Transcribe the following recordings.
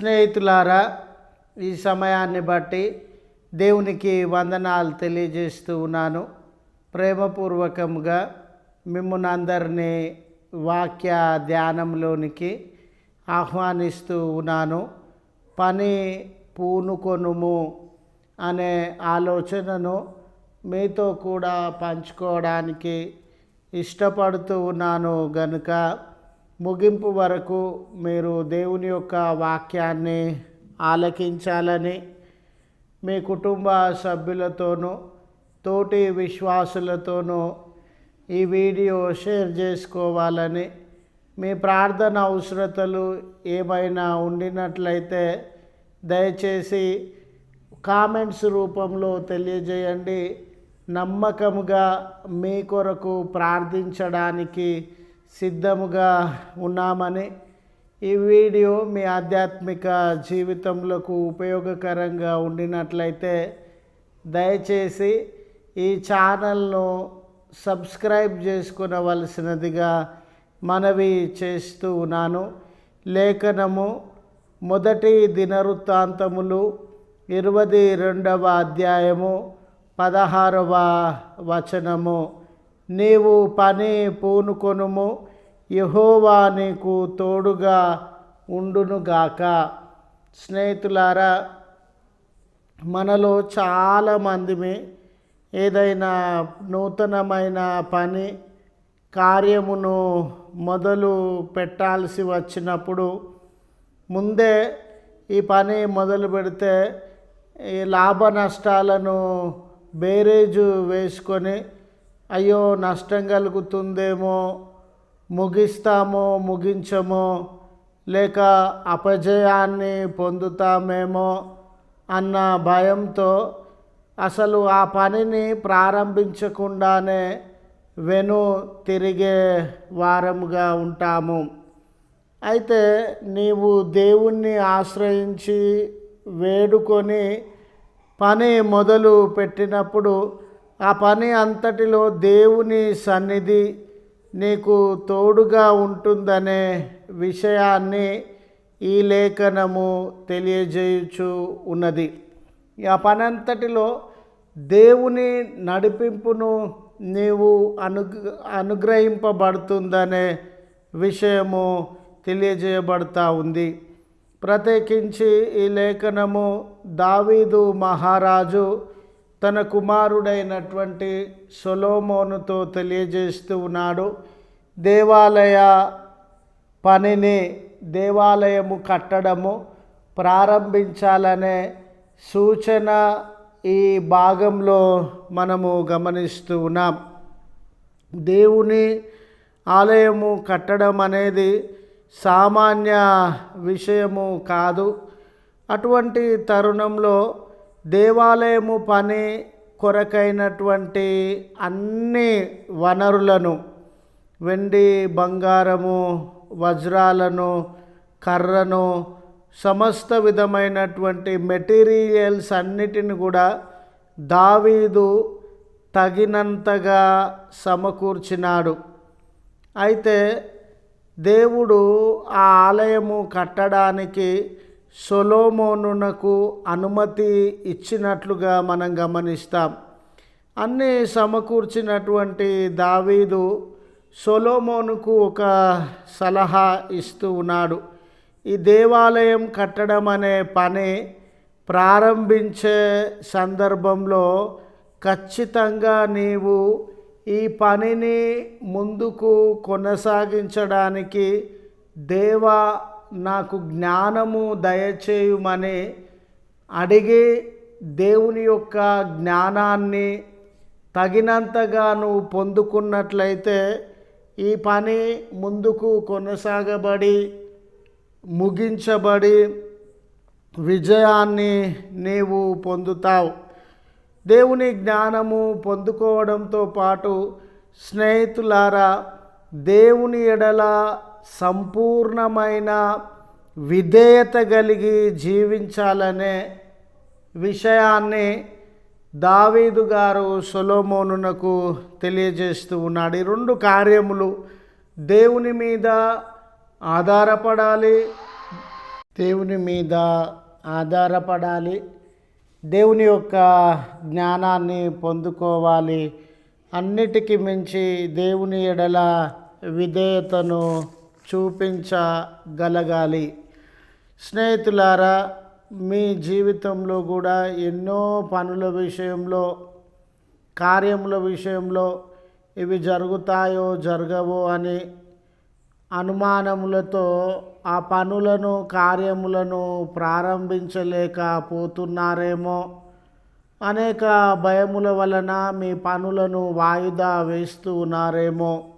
స్నేహితులారా ఈ సమయాన్ని బట్టి దేవునికి వందనాలు తెలియజేస్తూ ఉన్నాను. ప్రేమపూర్వకంగా మిమ్మల్ని అందరినీ వాక్య ధ్యానంలోనికి ఆహ్వానిస్తూ ఉన్నాను. పని పూనుకొనుము అనే ఆలోచనను మీతో కూడా పంచుకోవడానికి ఇష్టపడుతూ ఉన్నాను గనుక ముగింపు వరకు మీరు దేవుని యొక్క వాక్యాన్ని ఆలకించాలని మీ కుటుంబ సభ్యులతోనూ తోటి విశ్వాసులతోనూ ఈ వీడియో షేర్ చేసుకోవాలని మీ ప్రార్థన అవసరతలు ఏమైనా ఉండినట్లయితే దయచేసి కామెంట్స్ రూపంలో తెలియజేయండి. నమ్మకముగా మీ కొరకు ప్రార్థించడానికి సిద్ధముగా ఉన్నామని ఈ వీడియో మీ ఆధ్యాత్మిక జీవితంలోకి ఉపయోగకరంగా ఉండినట్లయితే దయచేసి ఈ ఛానల్ను సబ్స్క్రైబ్ చేసుకునవలసినదిగా మనవి చేస్తూ ఉన్నాను. లేఖనము మొదటి దినవృత్తాంతములు ఇరవై రెండవ అధ్యాయము పదహారవ వచనము. నీవు పని పూనుకొనుము. యహోవా నీకు తోడుగా ఉండునుగాక. స్నేహితులారా మనలో చాలామందిమే ఏదైనా నూతనమైన పని కార్యమును మొదలు పెట్టాల్సి వచ్చినప్పుడు ముందే ఈ పని మొదలు పెడితే ఈ లాభ నష్టాలను బేరేజు వేసుకొని అయ్యో నష్టం కలుగుతుందేమో ముగిస్తామో ముగించమో లేక అపజయాన్ని పొందుతామేమో అన్న భయంతో అసలు ఆ పనిని ప్రారంభించకుండానే వెను తిరిగే వారముగా ఉంటాము. అయితే నీవు దేవుణ్ణి ఆశ్రయించి వేడుకొని పని మొదలు పెట్టినప్పుడు ఆ పని అంతటిలో దేవుని సన్నిధి నీకు తోడుగా ఉంటుందనే విషయాన్ని ఈ లేఖనము తెలియజేయుచు ఉన్నది. ఆ పని అంతటిలో దేవుని నడిపింపును నీవు అను అనుగ్రహింపబడుతుందనే విషయము తెలియజేయబడతా ఉంది. ప్రత్యేకించి ఈ లేఖనము దావీదు మహారాజు తన కుమారుడైనటువంటి సొలోమోనుతో తెలియజేస్తూ ఉన్నాడు దేవాలయ పనిని దేవాలయము కట్టడము ప్రారంభించాలనే సూచన ఈ భాగంలో మనము గమనిస్తూ ఉన్నాం. దేవుని ఆలయము కట్టడం అనేది సామాన్య విషయము కాదు. అటువంటి తరుణంలో దేవాలయము పని కొరకైనటువంటి అన్ని వనరులను వెండి బంగారము వజ్రాలను కర్రను సమస్త విధమైనటువంటి మెటీరియల్స్ అన్నిటిని కూడా దావీదు తగినంతగా సమకూర్చినాడు. అయితే దేవుడు ఆ ఆలయము కట్టడానికి సొలోమోనునకు అనుమతి ఇచ్చినట్లుగా మనం గమనిస్తాం. అన్నీ సమకూర్చినటువంటి దావీదు సొలోమోనుకు ఒక సలహా ఇస్తూ ఉన్నాడు. ఈ దేవాలయం కట్టడం అనే పని ప్రారంభించే సందర్భంలో ఖచ్చితంగా నీవు ఈ పనిని ముందుకు కొనసాగించడానికి దేవా నాకు జ్ఞానము దయచేయుమని అడిగి దేవుని యొక్క జ్ఞానాన్ని తగినంతగా నువ్వు పొందుకున్నట్లయితే ఈ పని ముందుకు కొనసాగబడి ముగించబడి విజయాన్ని నీవు పొందుతావు. దేవుని జ్ఞానము పొందుకోవడంతో పాటు స్నేహితులారా దేవుని ఎడల సంపూర్ణమైన విధేయత కలిగి జీవించాలనే విషయాన్ని దావీదు గారు సొలోమోనునకు తెలియజేస్తూ ఉన్నాడు. ఈ రెండు కార్యములు దేవుని మీద ఆధారపడాలి దేవుని మీద ఆధారపడాలి దేవుని యొక్క జ్ఞానాన్ని పొందుకోవాలి. అన్నిటికీ మించి దేవుని ఎడల విధేయతను చూపించగలగాలి. స్నేహితులారా మీ జీవితంలో కూడా ఎన్నో పనుల విషయంలో కార్యముల విషయంలో ఇవి జరుగుతాయో జరగవో అని అనుమానములతో ఆ పనులను కార్యములను ప్రారంభించలేకపోతున్నారేమో. అనేక భయముల వలన మీ పనులను వాయిదా వేస్తూ ఉన్నారేమో.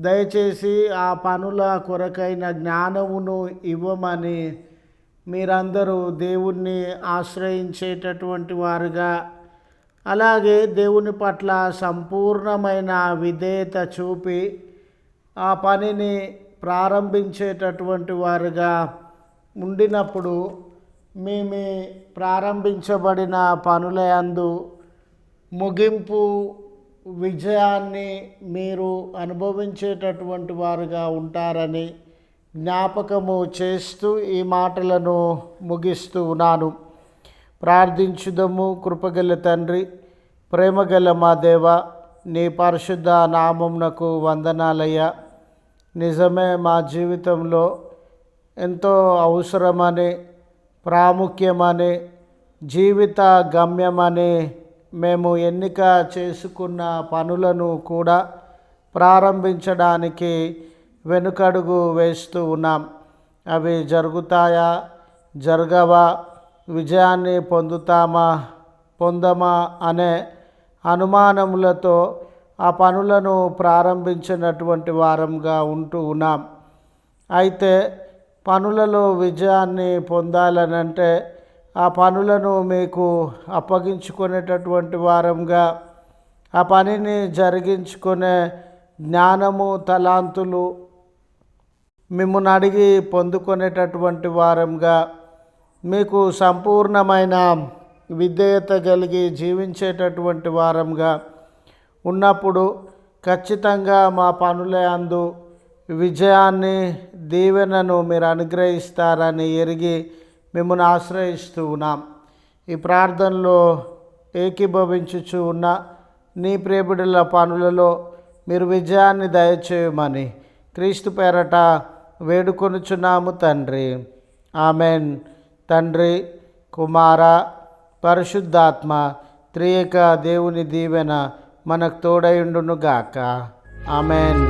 దయచేసి ఆ పనుల కొరకైన జ్ఞానమును ఇవ్వమని మీరందరూ దేవుణ్ణి ఆశ్రయించేటటువంటి వారుగా. అలాగే దేవుని పట్ల సంపూర్ణమైన విధేయత చూపి ఆ పనిని ప్రారంభించేటటువంటి వారుగా ఉండినప్పుడు మీ మీ ప్రారంభించబడిన పనుల యందు ముగింపు విజయాన్ని మీరు అనుభవించేటటువంటి వారుగా ఉంటారని జ్ఞాపకము చేస్తూ ఈ మాటలను ముగిస్తూ ఉన్నాను. ప్రార్థించుదము కృపగల తండ్రి ప్రేమగల మా దేవ నీ పరిశుద్ధ నామంనకు వందనాలయ్యా. నిజమే మా జీవితంలో ఎంతో అవసరమని ప్రాముఖ్యమని జీవిత గమ్యమని మేము ఎన్నిక చేసుకున్న పనులను కూడా ప్రారంభించడానికి వెనుకడుగు వేస్తూ ఉన్నాం. అవి జరుగుతాయా? జరగవా? విజయాన్ని పొందుతామా? పొందమా? అనే అనుమానములతో ఆ పనులను ప్రారంభించినటువంటి వారంగా ఉంటూ ఉన్నాం. అయితే పనులలో విజయాన్ని పొందాలనంటే ఆ పనులను మీకు అప్పగించుకునేటటువంటి వారంగా ఆ పనిని జరిగించుకునే జ్ఞానము తలాంతులు మిమ్మల్ని అడిగి పొందుకునేటటువంటి వారంగా మీకు సంపూర్ణమైన విధేయత కలిగి జీవించేటటువంటి వారంగా ఉన్నప్పుడు ఖచ్చితంగా మా పనులే అందు విజయాన్ని దీవెనను మీరు అనుగ్రహిస్తారని ఎరిగి మిమ్మల్ని ఆశ్రయిస్తూ ఉన్నాం. ఈ ప్రార్థనలో ఏకీభవించుచు ఉన్న నీ ప్రేమిడుల పనులలో మీరు విజయాన్ని దయచేయమని క్రీస్తు పేరట వేడుకొనుచున్నాము తండ్రి. ఆమెన్. తండ్రి కుమార పరిశుద్ధాత్మ త్రియక దేవుని దీవెన మనకు తోడైండును గాక ఆమెన్.